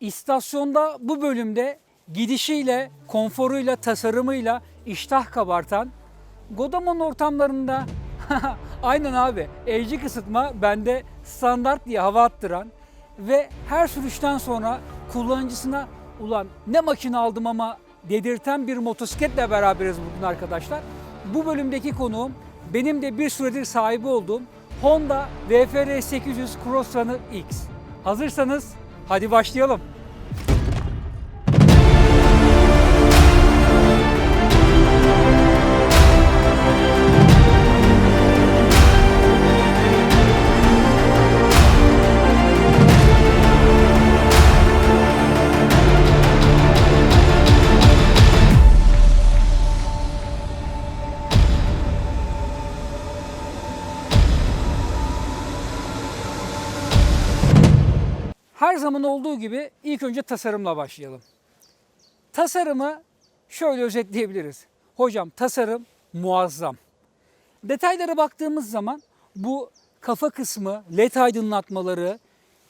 İstasyonda bu bölümde gidişiyle, konforuyla, tasarımıyla iştah kabartan, Godamon ortamlarında aynen abi elcik ısıtma bende standart diye hava attıran ve her sürüşten sonra kullanıcısına ulan ne makine aldım ama dedirten bir motosikletle beraberiz bugün arkadaşlar. Bu bölümdeki konuğum benim de bir süredir sahibi olduğum Honda VFR 800 Crossrunner X. Hazırsanız hadi başlayalım. Zaman olduğu gibi ilk önce tasarımla başlayalım. Tasarımı şöyle özetleyebiliriz. Hocam tasarım muazzam. Detaylara baktığımız zaman bu kafa kısmı, led aydınlatmaları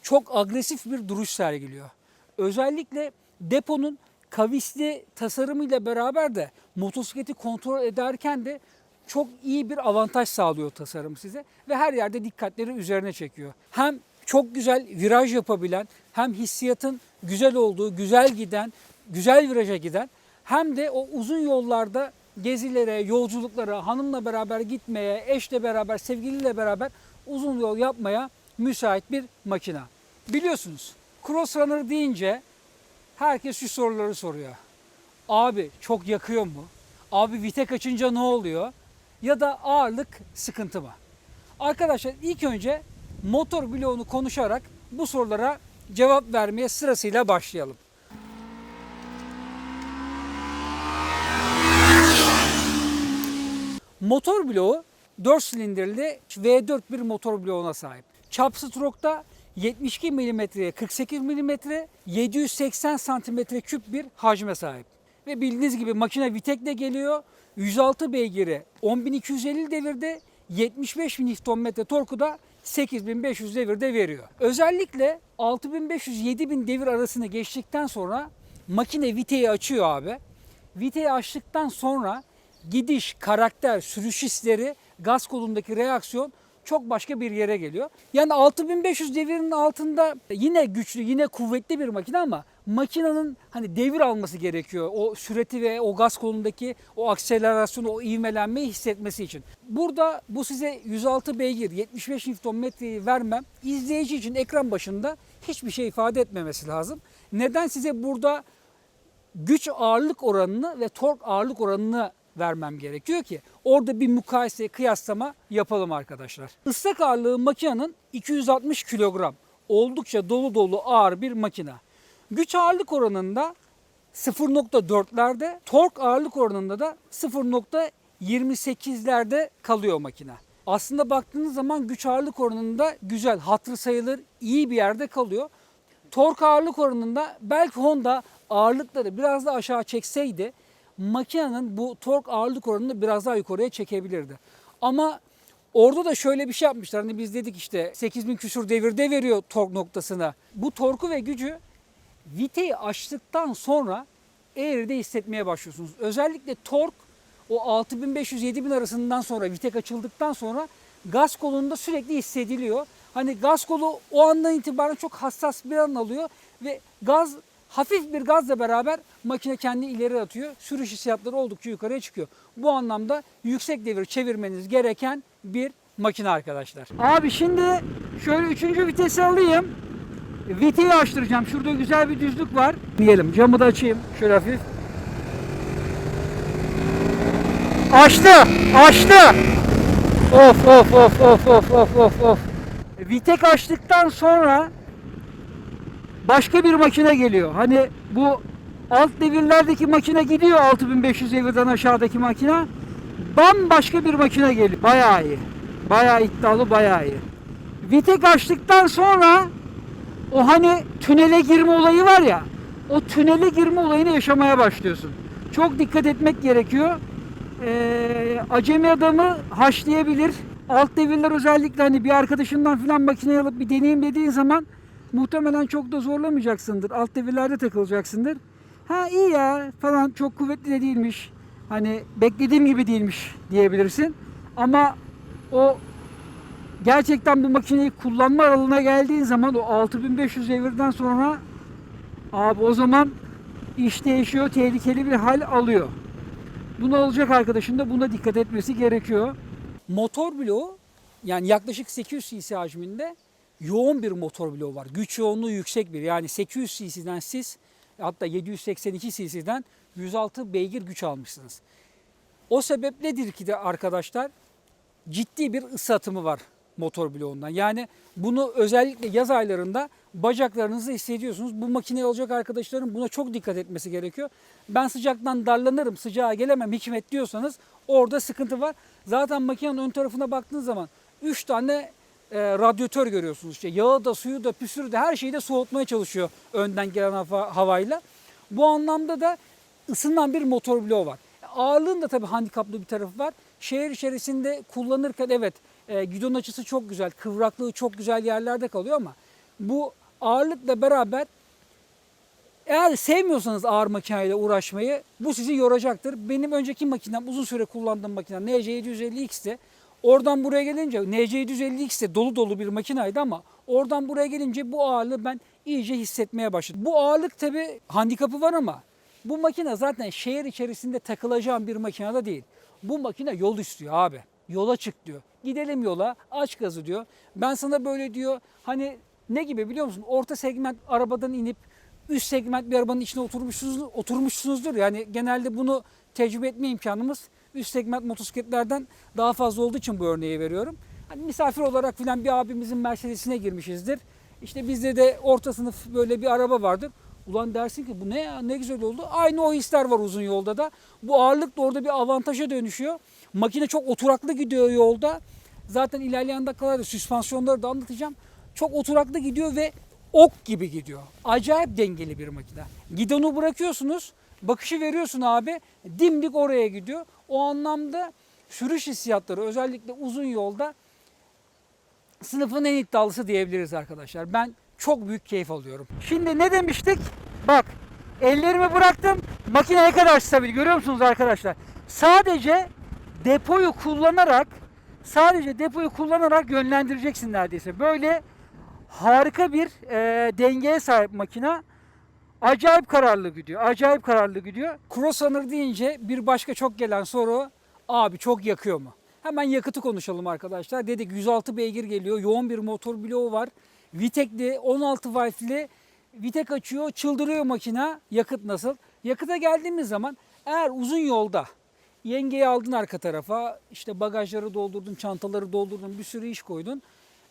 çok agresif bir duruş sergiliyor. Özellikle deponun kavisli tasarımıyla beraber de motosikleti kontrol ederken de çok iyi bir avantaj sağlıyor tasarım size ve her yerde dikkatleri üzerine çekiyor. Hem çok güzel viraj yapabilen, hem hissiyatın güzel olduğu, güzel giden, güzel viraja giden hem de o uzun yollarda gezilere, yolculuklara, hanımla beraber gitmeye, eşle beraber, sevgiliyle beraber uzun yol yapmaya müsait bir makina. Biliyorsunuz Crossrunner deyince herkes şu soruları soruyor. Abi çok yakıyor mu? Abi vites açınca ne oluyor? Ya da ağırlık sıkıntı mı? Arkadaşlar ilk önce motor bloğunu konuşarak bu sorulara cevap vermeye sırasıyla başlayalım. Motor bloğu 4 silindirli V4 bir motor bloğuna sahip. Çap stroke'da 72 mm'ye 48 mm 780 cm küp bir hacme sahip. Ve bildiğiniz gibi makine Vitek'le geliyor. 106 beygiri 10.250 devirde 75 Nm torku da 8500 devirde veriyor. Özellikle 6500-7000 devir arasını geçtikten sonra makine viteyi açıyor abi. Viteyi açtıktan sonra gidiş, karakter, sürüş hisleri, gaz kolundaki reaksiyon çok başka bir yere geliyor. Yani 6500 devirin altında yine güçlü, yine kuvvetli bir makine ama makinenin hani devir alması gerekiyor. O süreti ve o gaz kolundaki o akselerasyonu, o ivmelenmeyi hissetmesi için. Burada bu size 106 beygir, 75 Nm'yi vermem izleyici için ekran başında hiçbir şey ifade etmemesi lazım. Neden size burada güç ağırlık oranını ve tork ağırlık oranını vermem gerekiyor ki orada bir mukayese, kıyaslama yapalım arkadaşlar. Islak ağırlığı makinenin 260 kilogram. Oldukça dolu dolu ağır bir makine. Güç ağırlık oranında 0.4'lerde, tork ağırlık oranında da 0.28'lerde kalıyor makine. Aslında baktığınız zaman güç ağırlık oranında güzel, hatırı sayılır, iyi bir yerde kalıyor. Tork ağırlık oranında belki Honda ağırlıkları biraz da aşağı çekseydi makinenin bu tork ağırlık oranını biraz daha yukarıya çekebilirdi. Ama orada da şöyle bir şey yapmışlar. Hani biz dedik işte 8000 küsur devirde veriyor tork noktasına. Bu torku ve gücü viteyi açtıktan sonra eğride hissetmeye başlıyorsunuz. Özellikle tork o 6500-7000 arasından sonra vitek açıldıktan sonra gaz kolunda sürekli hissediliyor. Hani gaz kolu o andan itibaren çok hassas bir an alıyor ve gaz hafif bir gazla beraber makine kendini ileri atıyor. Sürüş hissiyatları oldukça yukarıya çıkıyor. Bu anlamda yüksek devir çevirmeniz gereken bir makine arkadaşlar. Abi şimdi şöyle üçüncü vitesi alayım. Viteyi açtıracağım. Şurada güzel bir düzlük var. Diyelim camı da açayım şöyle hafif. Açtı, açtı. Of of of of of of of of. Vitek açtıktan sonra başka bir makine geliyor. Hani bu alt devirlerdeki makine gidiyor 6500 devirden aşağıdaki makine. Bambaşka bir makine geliyor. Bayağı iyi. Bayağı iddialı, bayağı iyi. Vitek açtıktan sonra o hani tünele girme olayı var ya. O tünele girme olayını yaşamaya başlıyorsun. Çok dikkat etmek gerekiyor. Ee, acemi adamı haşlayabilir. Alt devirler özellikle hani bir arkadaşından falan makineyi alıp bir deneyim dediğin zaman Muhtemelen çok da zorlamayacaksındır. Alt devirlerde takılacaksındır. Ha iyi ya falan çok kuvvetli de değilmiş. Hani beklediğim gibi değilmiş diyebilirsin. Ama o gerçekten bu makineyi kullanma aralığına geldiğin zaman o 6500 devirden sonra abi o zaman iş değişiyor, tehlikeli bir hal alıyor. Bunu alacak arkadaşın da buna dikkat etmesi gerekiyor. Motor bloğu yani yaklaşık 800 cc hacminde yoğun bir motor bloğu var. Güç yoğunluğu yüksek bir yani 800 cc'den siz hatta 782 cc'den 106 beygir güç almışsınız. O sebep nedir ki de arkadaşlar ciddi bir ısı atımı var motor bloğundan. Yani bunu özellikle yaz aylarında bacaklarınızda hissediyorsunuz. Bu makineyi alacak arkadaşların buna çok dikkat etmesi gerekiyor. Ben sıcaktan darlanırım, sıcağa gelemem hikmet diyorsanız orada sıkıntı var. Zaten makinenin ön tarafına baktığınız zaman 3 tane e, radyatör görüyorsunuz. İşte yağı da suyu da püsürü de her şeyi de soğutmaya çalışıyor önden gelen hava, havayla. Bu anlamda da ısınan bir motor bloğu var. Ağırlığın da tabii handikaplı bir tarafı var. Şehir içerisinde kullanırken evet e, gidon açısı çok güzel, kıvraklığı çok güzel yerlerde kalıyor ama bu ağırlıkla beraber eğer sevmiyorsanız ağır makineyle uğraşmayı bu sizi yoracaktır. Benim önceki makinem uzun süre kullandığım makinem NC750X'ti. Oradan buraya gelince NC750X de dolu dolu bir makinaydı ama oradan buraya gelince bu ağırlığı ben iyice hissetmeye başladım. Bu ağırlık tabi handikapı var ama bu makine zaten şehir içerisinde takılacağım bir makine de değil. Bu makine yol istiyor abi. Yola çık diyor. Gidelim yola aç gazı diyor. Ben sana böyle diyor hani ne gibi biliyor musun? Orta segment arabadan inip üst segment bir arabanın içine oturmuşsunuz, oturmuşsunuzdur. Yani genelde bunu tecrübe etme imkanımız üst segment motosikletlerden daha fazla olduğu için bu örneği veriyorum. Hani misafir olarak filan bir abimizin Mercedes'ine girmişizdir. İşte bizde de orta sınıf böyle bir araba vardır. Ulan dersin ki bu ne ya ne güzel oldu. Aynı o hisler var uzun yolda da. Bu ağırlık da orada bir avantaja dönüşüyor. Makine çok oturaklı gidiyor yolda. Zaten ilerleyen dakikalarda süspansiyonları da anlatacağım. Çok oturaklı gidiyor ve ok gibi gidiyor. Acayip dengeli bir makine. Gidonu bırakıyorsunuz, bakışı veriyorsun abi, dimdik oraya gidiyor. O anlamda sürüş hissiyatları özellikle uzun yolda sınıfın en iddialısı diyebiliriz arkadaşlar. Ben çok büyük keyif alıyorum. Şimdi ne demiştik? Bak ellerimi bıraktım. Makine ne kadar stabil görüyor musunuz arkadaşlar? Sadece depoyu kullanarak sadece depoyu kullanarak yönlendireceksin neredeyse. Böyle harika bir e, dengeye sahip makina. Acayip kararlı gidiyor. Acayip kararlı gidiyor. Crossunner deyince bir başka çok gelen soru abi çok yakıyor mu? Hemen yakıtı konuşalım arkadaşlar. Dedik 106 beygir geliyor. Yoğun bir motor bloğu var. Vitekli 16 valfli Vitek açıyor, çıldırıyor makina. Yakıt nasıl? Yakıta geldiğimiz zaman eğer uzun yolda yengeyi aldın arka tarafa, işte bagajları doldurdun, çantaları doldurdun, bir sürü iş koydun.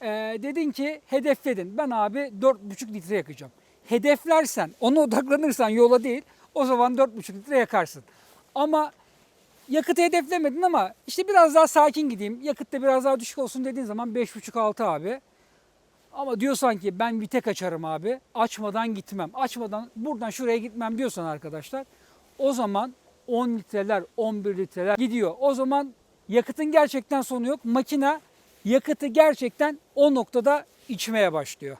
Ee, dedin ki hedefledin. Ben abi 4,5 litre yakacağım. Hedeflersen, ona odaklanırsan yola değil, o zaman 4,5 litre yakarsın. Ama yakıtı hedeflemedin ama işte biraz daha sakin gideyim, yakıt da biraz daha düşük olsun dediğin zaman 5,5-6 abi. Ama diyorsan ki ben vitek açarım abi. Açmadan gitmem. Açmadan buradan şuraya gitmem diyorsan arkadaşlar. O zaman 10 litreler, 11 litreler gidiyor. O zaman yakıtın gerçekten sonu yok. Makine yakıtı gerçekten o noktada içmeye başlıyor.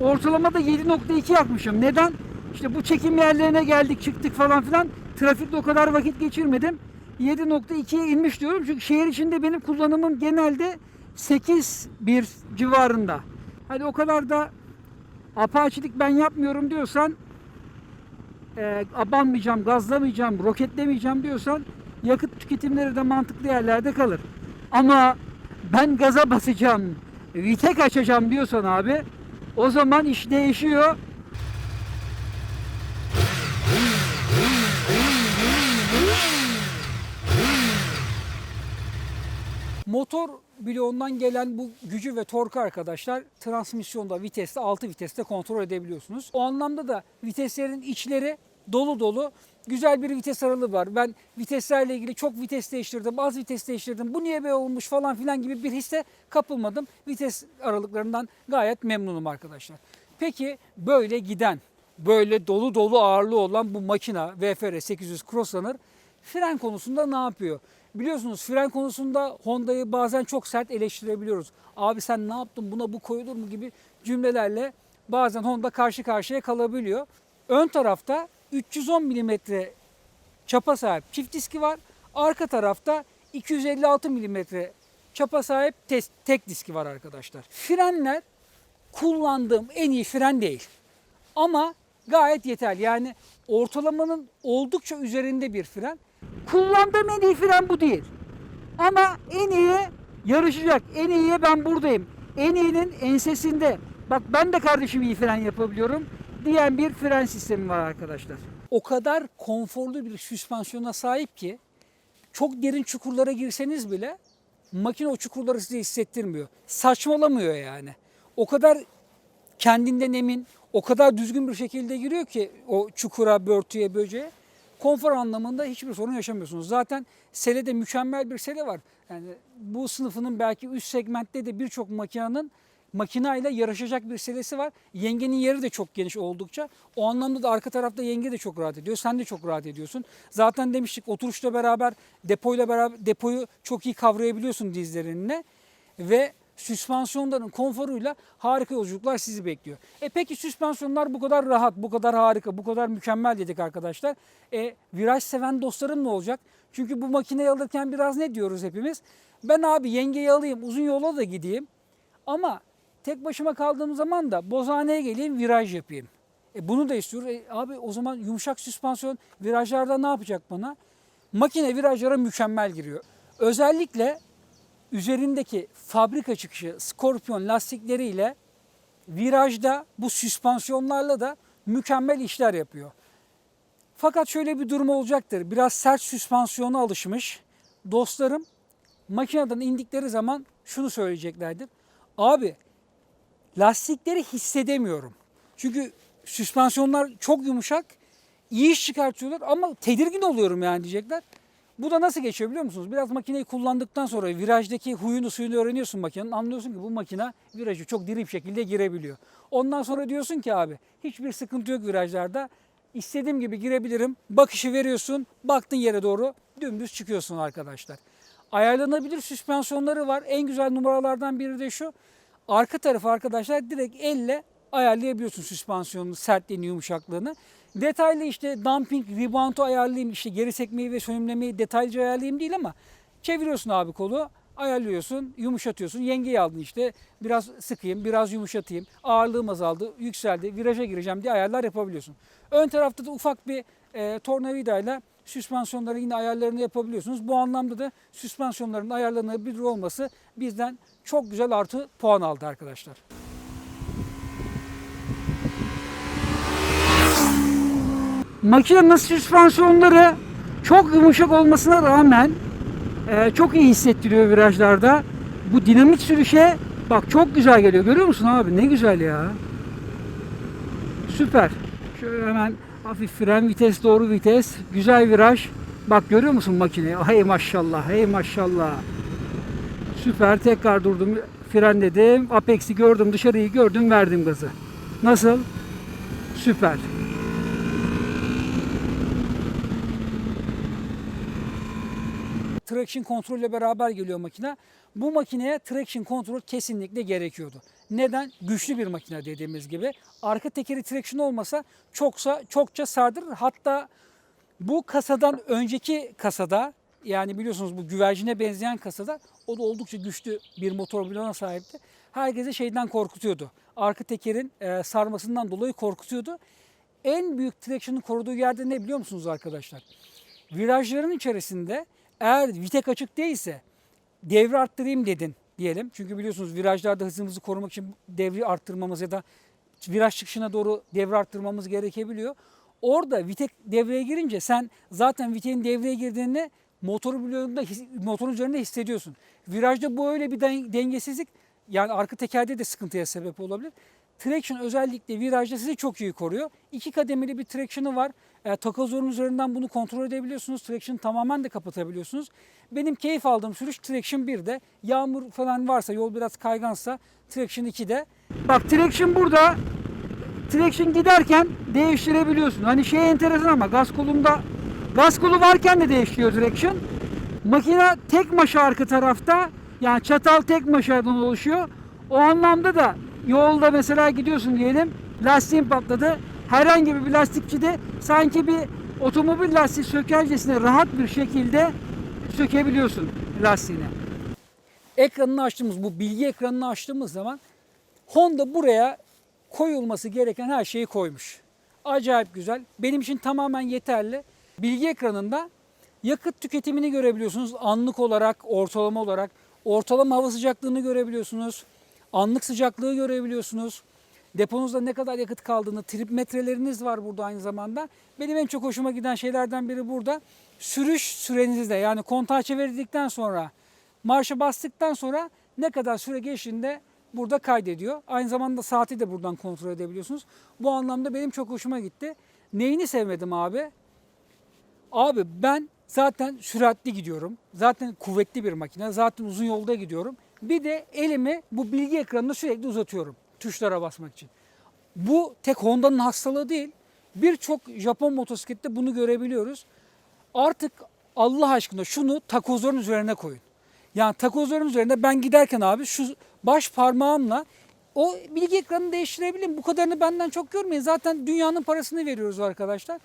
Ortalamada 7.2 yakmışım. Neden? İşte bu çekim yerlerine geldik çıktık falan filan. Trafikte o kadar vakit geçirmedim. 7.2'ye inmiş diyorum. Çünkü şehir içinde benim kullanımım genelde 8 bir civarında. Hadi o kadar da apaçilik ben yapmıyorum diyorsan e, abanmayacağım, gazlamayacağım, roketlemeyeceğim diyorsan yakıt tüketimleri de mantıklı yerlerde kalır. Ama ben gaza basacağım, vitek açacağım diyorsan abi o zaman iş değişiyor. Motor bloğundan gelen bu gücü ve torku arkadaşlar transmisyonda, viteste, 6 viteste kontrol edebiliyorsunuz. O anlamda da viteslerin içleri dolu dolu güzel bir vites aralığı var. Ben viteslerle ilgili çok vites değiştirdim, az vites değiştirdim. Bu niye böyle olmuş falan filan gibi bir hisse kapılmadım. Vites aralıklarından gayet memnunum arkadaşlar. Peki böyle giden, böyle dolu dolu ağırlığı olan bu makina VFR 800 Crosslaner fren konusunda ne yapıyor? Biliyorsunuz fren konusunda Honda'yı bazen çok sert eleştirebiliyoruz. Abi sen ne yaptın buna bu koyulur mu gibi cümlelerle bazen Honda karşı karşıya kalabiliyor. Ön tarafta 310 mm çapa sahip çift diski var. Arka tarafta 256 mm çapa sahip tek diski var arkadaşlar. Frenler kullandığım en iyi fren değil. Ama gayet yeterli. Yani ortalamanın oldukça üzerinde bir fren. Kullandığım en iyi fren bu değil. Ama en iyi yarışacak. En iyiye ben buradayım. En iyinin ensesinde. Bak ben de kardeşim iyi fren yapabiliyorum diyen bir fren sistemi var arkadaşlar. O kadar konforlu bir süspansiyona sahip ki çok derin çukurlara girseniz bile makine o çukurları size hissettirmiyor. Saçmalamıyor yani. O kadar kendinden emin, o kadar düzgün bir şekilde giriyor ki o çukura, börtüye, böceğe. Konfor anlamında hiçbir sorun yaşamıyorsunuz. Zaten selede mükemmel bir sele var. Yani bu sınıfının belki üst segmentte de birçok makinenin makinayla yarışacak bir selesi var. Yengenin yeri de çok geniş oldukça. O anlamda da arka tarafta yenge de çok rahat ediyor. Sen de çok rahat ediyorsun. Zaten demiştik oturuşla beraber depoyla beraber depoyu çok iyi kavrayabiliyorsun dizlerinle ve süspansiyonların konforuyla harika yolculuklar sizi bekliyor. E peki süspansiyonlar bu kadar rahat, bu kadar harika, bu kadar mükemmel dedik arkadaşlar. E viraj seven dostlarım ne olacak? Çünkü bu makineyi alırken biraz ne diyoruz hepimiz? Ben abi yengeyi alayım, uzun yola da gideyim. Ama tek başıma kaldığım zaman da bozhaneye geleyim, viraj yapayım. E bunu da istiyor. E abi o zaman yumuşak süspansiyon virajlarda ne yapacak bana? Makine virajlara mükemmel giriyor. Özellikle üzerindeki fabrika çıkışı Scorpion lastikleriyle virajda bu süspansiyonlarla da mükemmel işler yapıyor. Fakat şöyle bir durum olacaktır. Biraz sert süspansiyona alışmış dostlarım makineden indikleri zaman şunu söyleyeceklerdir. Abi lastikleri hissedemiyorum. Çünkü süspansiyonlar çok yumuşak, iyi iş çıkartıyorlar ama tedirgin oluyorum yani diyecekler. Bu da nasıl geçiyor biliyor musunuz? Biraz makineyi kullandıktan sonra virajdaki huyunu suyunu öğreniyorsun makinenin. Anlıyorsun ki bu makine virajı çok diri bir şekilde girebiliyor. Ondan sonra diyorsun ki abi hiçbir sıkıntı yok virajlarda. İstediğim gibi girebilirim. Bakışı veriyorsun. Baktın yere doğru dümdüz çıkıyorsun arkadaşlar. Ayarlanabilir süspansiyonları var. En güzel numaralardan biri de şu. Arka tarafı arkadaşlar direkt elle ayarlayabiliyorsun süspansiyonun sertliğini, yumuşaklığını. Detaylı işte dumping, rebound'u ayarlayayım, işte geri sekmeyi ve sönümlemeyi detaylıca ayarlayayım değil ama çeviriyorsun abi kolu, ayarlıyorsun, yumuşatıyorsun. Yengeyi aldın işte biraz sıkayım, biraz yumuşatayım, ağırlığım azaldı, yükseldi, viraja gireceğim diye ayarlar yapabiliyorsun. Ön tarafta da ufak bir e, tornavidayla süspansiyonların yine ayarlarını yapabiliyorsunuz. Bu anlamda da süspansiyonların ayarlanabilir olması bizden çok güzel artı puan aldı arkadaşlar. Makinenin süspansiyonları çok yumuşak olmasına rağmen e, çok iyi hissettiriyor virajlarda. Bu dinamik sürüşe bak çok güzel geliyor. Görüyor musun abi? Ne güzel ya. Süper. Şöyle hemen hafif fren, vites doğru vites. Güzel viraj. Bak görüyor musun makineyi? Hey maşallah, hey maşallah. Süper. Tekrar durdum. Frenledim. Apex'i gördüm, dışarıyı gördüm, verdim gazı. Nasıl? Süper. Traction kontrolle beraber geliyor makine. Bu makineye traction kontrol kesinlikle gerekiyordu. Neden? Güçlü bir makine dediğimiz gibi. Arka tekeri traction olmasa çoksa çokça sardırır. Hatta bu kasadan önceki kasada yani biliyorsunuz bu güvercine benzeyen kasada o da oldukça güçlü bir motor bloğuna sahipti. Herkese şeyden korkutuyordu. Arka tekerin e, sarmasından dolayı korkutuyordu. En büyük traction'ın koruduğu yerde ne biliyor musunuz arkadaşlar? Virajların içerisinde eğer vitek açık değilse devri arttırayım dedin diyelim. Çünkü biliyorsunuz virajlarda hızımızı korumak için devri arttırmamız ya da viraj çıkışına doğru devre arttırmamız gerekebiliyor. Orada vitek devreye girince sen zaten viteğin devreye girdiğinde motor bloğunda motorun üzerinde hissediyorsun. Virajda bu öyle bir den- dengesizlik yani arka tekerde de sıkıntıya sebep olabilir. Traction özellikle virajda sizi çok iyi koruyor. İki kademeli bir traction'ı var. E, takozorun üzerinden bunu kontrol edebiliyorsunuz. Traction tamamen de kapatabiliyorsunuz. Benim keyif aldığım sürüş Traction 1'de. Yağmur falan varsa, yol biraz kaygansa Traction 2'de. Bak Traction burada. Traction giderken değiştirebiliyorsun. Hani şey enteresan ama gaz kolunda gaz kolu varken de değişiyor Traction. Makine tek maşa arka tarafta. Yani çatal tek maşadan oluşuyor. O anlamda da yolda mesela gidiyorsun diyelim. Lastiğin patladı. Herhangi bir lastikçi de sanki bir otomobil lastiği sökercesine rahat bir şekilde sökebiliyorsun lastiğini. Ekranını açtığımız bu bilgi ekranını açtığımız zaman Honda buraya koyulması gereken her şeyi koymuş. Acayip güzel. Benim için tamamen yeterli. Bilgi ekranında yakıt tüketimini görebiliyorsunuz anlık olarak, ortalama olarak. Ortalama hava sıcaklığını görebiliyorsunuz. Anlık sıcaklığı görebiliyorsunuz. Deponuzda ne kadar yakıt kaldığını, trip metreleriniz var burada aynı zamanda. Benim en çok hoşuma giden şeylerden biri burada. Sürüş sürenizde yani kontağı çevirdikten sonra, marşa bastıktan sonra ne kadar süre geçtiğinde burada kaydediyor. Aynı zamanda saati de buradan kontrol edebiliyorsunuz. Bu anlamda benim çok hoşuma gitti. Neyini sevmedim abi? Abi ben zaten süratli gidiyorum. Zaten kuvvetli bir makine. Zaten uzun yolda gidiyorum. Bir de elimi bu bilgi ekranında sürekli uzatıyorum tuşlara basmak için. Bu tek Honda'nın hastalığı değil. Birçok Japon motosiklette bunu görebiliyoruz. Artık Allah aşkına şunu takozların üzerine koyun. Yani takozların üzerinde ben giderken abi şu baş parmağımla o bilgi ekranını değiştirebilirim. Bu kadarını benden çok görmeyin. Zaten dünyanın parasını veriyoruz arkadaşlar.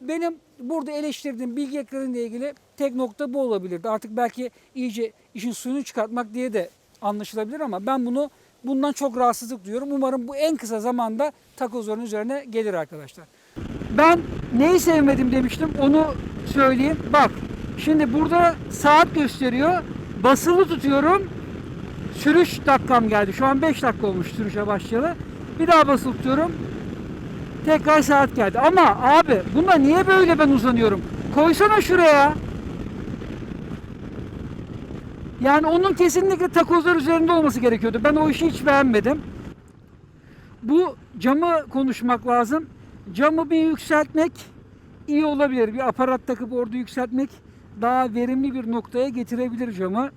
Benim burada eleştirdiğim bilgi ekranı ile ilgili tek nokta bu olabilirdi. Artık belki iyice işin suyunu çıkartmak diye de anlaşılabilir ama ben bunu bundan çok rahatsızlık duyuyorum. Umarım bu en kısa zamanda takozların üzerine gelir arkadaşlar. Ben neyi sevmedim demiştim onu söyleyeyim. Bak şimdi burada saat gösteriyor. Basılı tutuyorum. Sürüş dakikam geldi. Şu an 5 dakika olmuş sürüşe başlayalı. Bir daha basılı tutuyorum. Tekrar saat geldi. Ama abi bunda niye böyle ben uzanıyorum? Koysana şuraya. Yani onun kesinlikle takozlar üzerinde olması gerekiyordu. Ben o işi hiç beğenmedim. Bu camı konuşmak lazım. Camı bir yükseltmek iyi olabilir. Bir aparat takıp orada yükseltmek daha verimli bir noktaya getirebilir camı.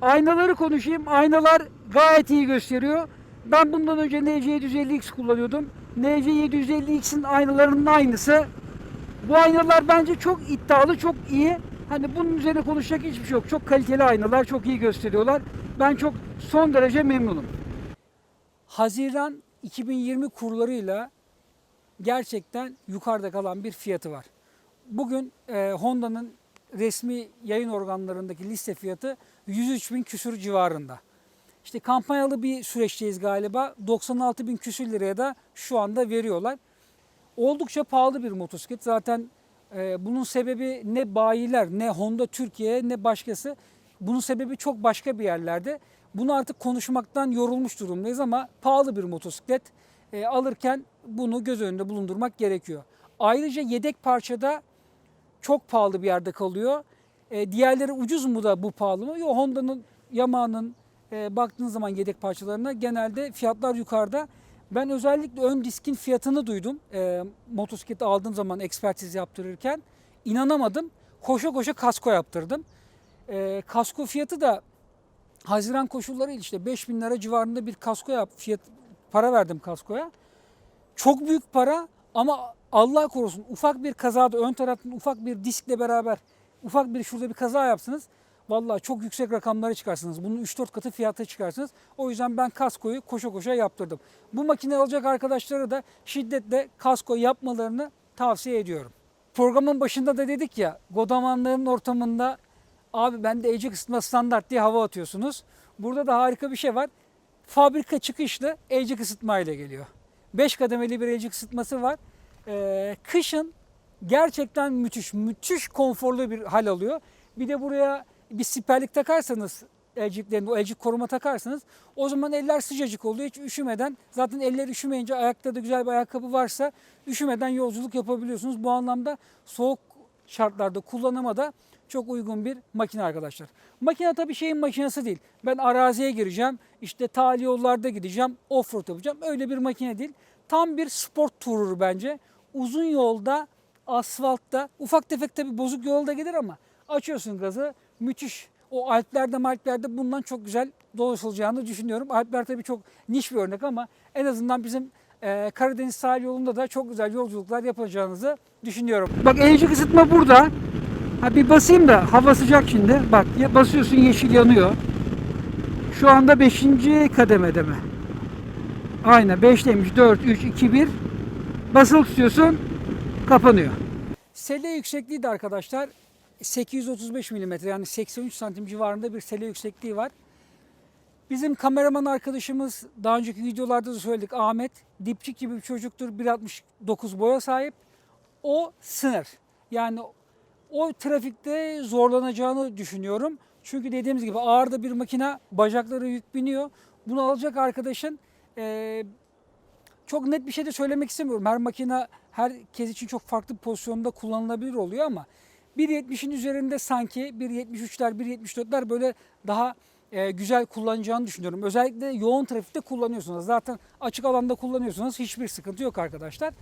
Aynaları konuşayım. Aynalar gayet iyi gösteriyor. Ben bundan önce NC750X kullanıyordum. NC750X'in aynalarının aynısı. Bu aynalar bence çok iddialı, çok iyi. Hani bunun üzerine konuşacak hiçbir şey yok. Çok kaliteli aynalar, çok iyi gösteriyorlar. Ben çok son derece memnunum. Haziran 2020 kurlarıyla gerçekten yukarıda kalan bir fiyatı var. Bugün e, Honda'nın resmi yayın organlarındaki liste fiyatı 103 bin küsür civarında. İşte kampanyalı bir süreçteyiz galiba. 96 bin küsür liraya da şu anda veriyorlar. Oldukça pahalı bir motosiklet. Zaten bunun sebebi ne bayiler, ne Honda Türkiye, ne başkası. Bunun sebebi çok başka bir yerlerde. Bunu artık konuşmaktan yorulmuş durumdayız ama pahalı bir motosiklet. E, alırken bunu göz önünde bulundurmak gerekiyor. Ayrıca yedek parçada çok pahalı bir yerde kalıyor. E, diğerleri ucuz mu da bu pahalı mı? Yok Honda'nın, Yamaha'nın e, baktığınız zaman yedek parçalarına genelde fiyatlar yukarıda. Ben özellikle ön diskin fiyatını duydum. E, motosikleti aldığım zaman ekspertiz yaptırırken inanamadım. Koşa koşa kasko yaptırdım. E, kasko fiyatı da Haziran koşulları işte 5000 lira civarında bir kasko yap fiyat para verdim kaskoya. Çok büyük para ama Allah korusun ufak bir kazada ön taraftan ufak bir diskle beraber ufak bir şurada bir kaza yapsınız. Vallahi çok yüksek rakamlara çıkarsınız. Bunun 3-4 katı fiyata çıkarsınız. O yüzden ben kaskoyu koşa koşa yaptırdım. Bu makine alacak arkadaşlara da şiddetle kasko yapmalarını tavsiye ediyorum. Programın başında da dedik ya godamanların ortamında abi bende ecik ısıtma standart diye hava atıyorsunuz. Burada da harika bir şey var. Fabrika çıkışlı ecik ısıtma ile geliyor. 5 kademeli bir ecik ısıtması var. Ee, kışın gerçekten müthiş, müthiş konforlu bir hal alıyor. Bir de buraya bir siperlik takarsanız elciklerini, o elcik koruma takarsanız o zaman eller sıcacık oluyor. Hiç üşümeden zaten eller üşümeyince ayakta da güzel bir ayakkabı varsa üşümeden yolculuk yapabiliyorsunuz. Bu anlamda soğuk şartlarda kullanıma da çok uygun bir makine arkadaşlar. Makine tabii şeyin makinesi değil. Ben araziye gireceğim, işte tali yollarda gideceğim, offroad yapacağım. Öyle bir makine değil. Tam bir sport turur bence. Uzun yolda, asfaltta, ufak tefek tabii bozuk yolda gider ama açıyorsun gazı, müthiş. O Alplerde Malplerde bundan çok güzel dolaşılacağını düşünüyorum. Alpler tabii çok niş bir örnek ama en azından bizim e, Karadeniz sahil yolunda da çok güzel yolculuklar yapacağınızı düşünüyorum. Bak enerji ısıtma burada. Ha bir basayım da hava sıcak şimdi. Bak basıyorsun yeşil yanıyor. Şu anda 5. kademede mi? Aynen 5'teymiş. 4, 3, 2, 1. Basılı tutuyorsun kapanıyor. Sele yüksekliği de arkadaşlar 835 mm yani 83 santim civarında bir sele yüksekliği var. Bizim kameraman arkadaşımız daha önceki videolarda da söyledik Ahmet dipçik gibi bir çocuktur 1.69 boya sahip. O sınır. Yani o trafikte zorlanacağını düşünüyorum. Çünkü dediğimiz gibi ağır da bir makine bacakları yük biniyor. Bunu alacak arkadaşın eee, çok net bir şey de söylemek istemiyorum. Her makine herkes için çok farklı pozisyonda kullanılabilir oluyor ama 1.70'in üzerinde sanki 1.73'ler, 1.74'ler böyle daha e, güzel kullanacağını düşünüyorum. Özellikle yoğun trafikte kullanıyorsunuz. Zaten açık alanda kullanıyorsunuz. Hiçbir sıkıntı yok arkadaşlar.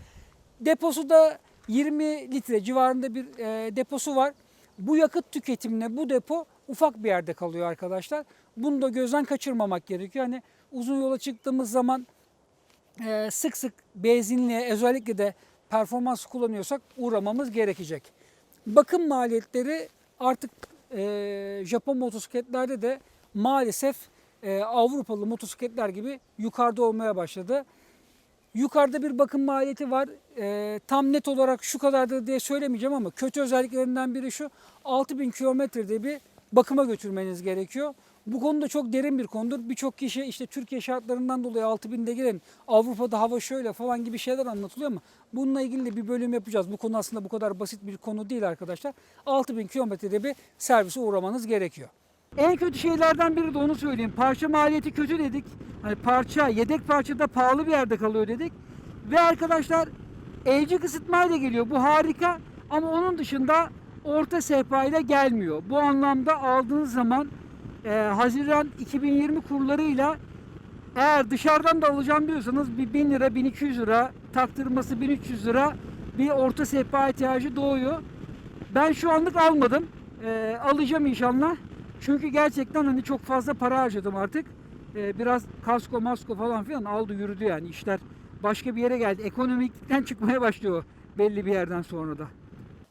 Deposu da 20 litre civarında bir e, deposu var. Bu yakıt tüketimine bu depo ufak bir yerde kalıyor arkadaşlar. Bunu da gözden kaçırmamak gerekiyor. Hani uzun yola çıktığımız zaman e, sık sık benzinliğe özellikle de performans kullanıyorsak uğramamız gerekecek. Bakım maliyetleri artık e, Japon motosikletlerde de maalesef e, Avrupalı motosikletler gibi yukarıda olmaya başladı. Yukarıda bir bakım maliyeti var. E, tam net olarak şu kadardır diye söylemeyeceğim ama kötü özelliklerinden biri şu. 6000 kilometrede bir bakıma götürmeniz gerekiyor. Bu konuda çok derin bir konudur. Birçok kişi işte Türkiye şartlarından dolayı 6000'de gelin Avrupa'da hava şöyle falan gibi şeyler anlatılıyor ama bununla ilgili de bir bölüm yapacağız. Bu konu aslında bu kadar basit bir konu değil arkadaşlar. 6000 kilometrede bir servise uğramanız gerekiyor. En kötü şeylerden biri de onu söyleyeyim. Parça maliyeti kötü dedik. Hani parça, yedek parça da pahalı bir yerde kalıyor dedik. Ve arkadaşlar elcik ısıtmayla geliyor. Bu harika ama onun dışında orta sehpa ile gelmiyor. Bu anlamda aldığınız zaman e, Haziran 2020 kurlarıyla eğer dışarıdan da alacağım diyorsanız bir 1000 lira 1200 lira taktırması 1300 lira bir orta sehpa ihtiyacı doğuyor. Ben şu anlık almadım. E, alacağım inşallah. Çünkü gerçekten hani çok fazla para harcadım artık. E, biraz kasko masko falan filan aldı yürüdü yani işler başka bir yere geldi. Ekonomikten çıkmaya başlıyor belli bir yerden sonra da.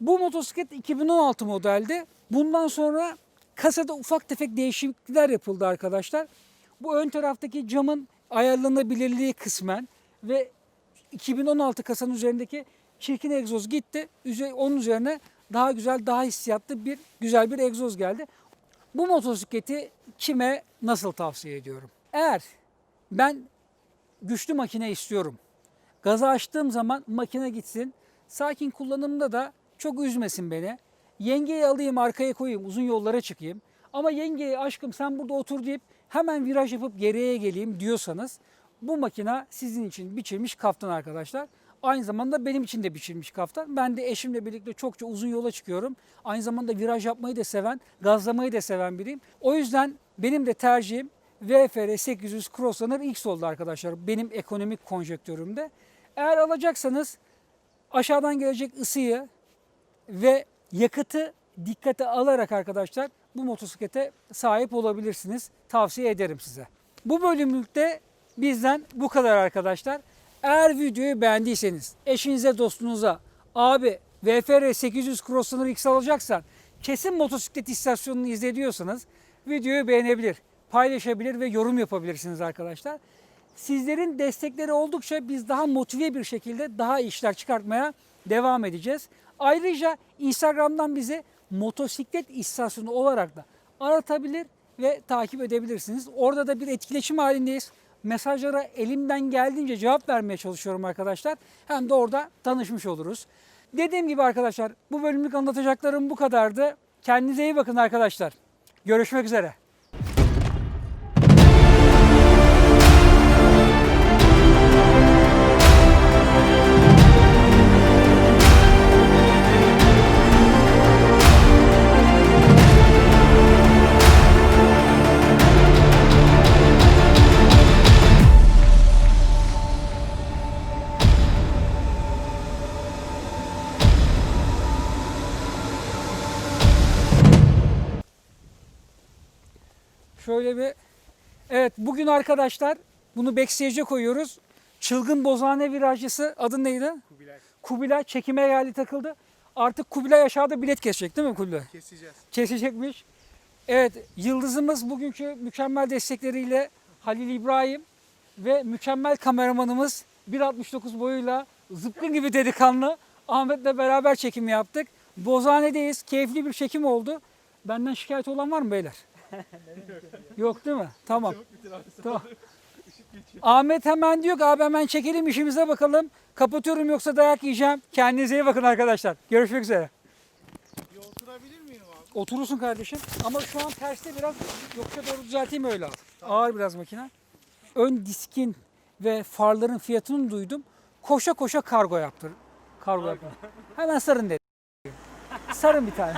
Bu motosiklet 2016 modeldi. Bundan sonra kasada ufak tefek değişiklikler yapıldı arkadaşlar. Bu ön taraftaki camın ayarlanabilirliği kısmen ve 2016 kasanın üzerindeki çirkin egzoz gitti. Onun üzerine daha güzel, daha hissiyatlı bir güzel bir egzoz geldi. Bu motosikleti kime nasıl tavsiye ediyorum? Eğer ben güçlü makine istiyorum. Gazı açtığım zaman makine gitsin. Sakin kullanımda da çok üzmesin beni. Yengeyi alayım arkaya koyayım uzun yollara çıkayım. Ama yengeye aşkım sen burada otur deyip hemen viraj yapıp geriye geleyim diyorsanız bu makine sizin için biçilmiş kaftan arkadaşlar. Aynı zamanda benim için de biçilmiş kaftan. Ben de eşimle birlikte çokça uzun yola çıkıyorum. Aynı zamanda viraj yapmayı da seven, gazlamayı da seven biriyim. O yüzden benim de tercihim VFR 800 Crosslaner X oldu arkadaşlar. Benim ekonomik konjektörümde. Eğer alacaksanız aşağıdan gelecek ısıyı ve yakıtı dikkate alarak arkadaşlar bu motosiklete sahip olabilirsiniz. Tavsiye ederim size. Bu bölümlükte bizden bu kadar arkadaşlar. Eğer videoyu beğendiyseniz eşinize dostunuza abi VFR 800 Crosslaner X alacaksan kesin motosiklet istasyonunu izlediyorsanız videoyu beğenebilir, paylaşabilir ve yorum yapabilirsiniz arkadaşlar. Sizlerin destekleri oldukça biz daha motive bir şekilde daha işler çıkartmaya devam edeceğiz. Ayrıca Instagram'dan bizi motosiklet istasyonu olarak da aratabilir ve takip edebilirsiniz. Orada da bir etkileşim halindeyiz. Mesajlara elimden geldiğince cevap vermeye çalışıyorum arkadaşlar. Hem de orada tanışmış oluruz. Dediğim gibi arkadaşlar bu bölümlük anlatacaklarım bu kadardı. Kendinize iyi bakın arkadaşlar. Görüşmek üzere. Bugün arkadaşlar bunu backstage'e koyuyoruz. Çılgın Bozane virajcısı adı neydi? Kubilay Kubilay çekime geldi takıldı. Artık Kubilay aşağıda bilet kesecek değil mi Kubilay? keseceğiz. Kesecekmiş. Evet yıldızımız bugünkü mükemmel destekleriyle Halil İbrahim ve mükemmel kameramanımız 1.69 boyuyla zıpkın gibi delikanlı Ahmet'le beraber çekim yaptık. Bozane'deyiz. Keyifli bir çekim oldu. Benden şikayet olan var mı beyler? Yok değil mi? Tamam. Tamam. Ahmet hemen diyor ki abi hemen çekelim işimize bakalım. Kapatıyorum yoksa dayak yiyeceğim. Kendinize iyi bakın arkadaşlar. Görüşmek üzere. Bir oturabilir miyim abi? Oturursun kardeşim. Ama şu an terste biraz yoksa doğru düzelteyim öyle al. Ağır biraz makine. Ön diskin ve farların fiyatını duydum. Koşa koşa kargo yaptır. Kargo yaptır. Hemen sarın dedi. Sarın bir tane.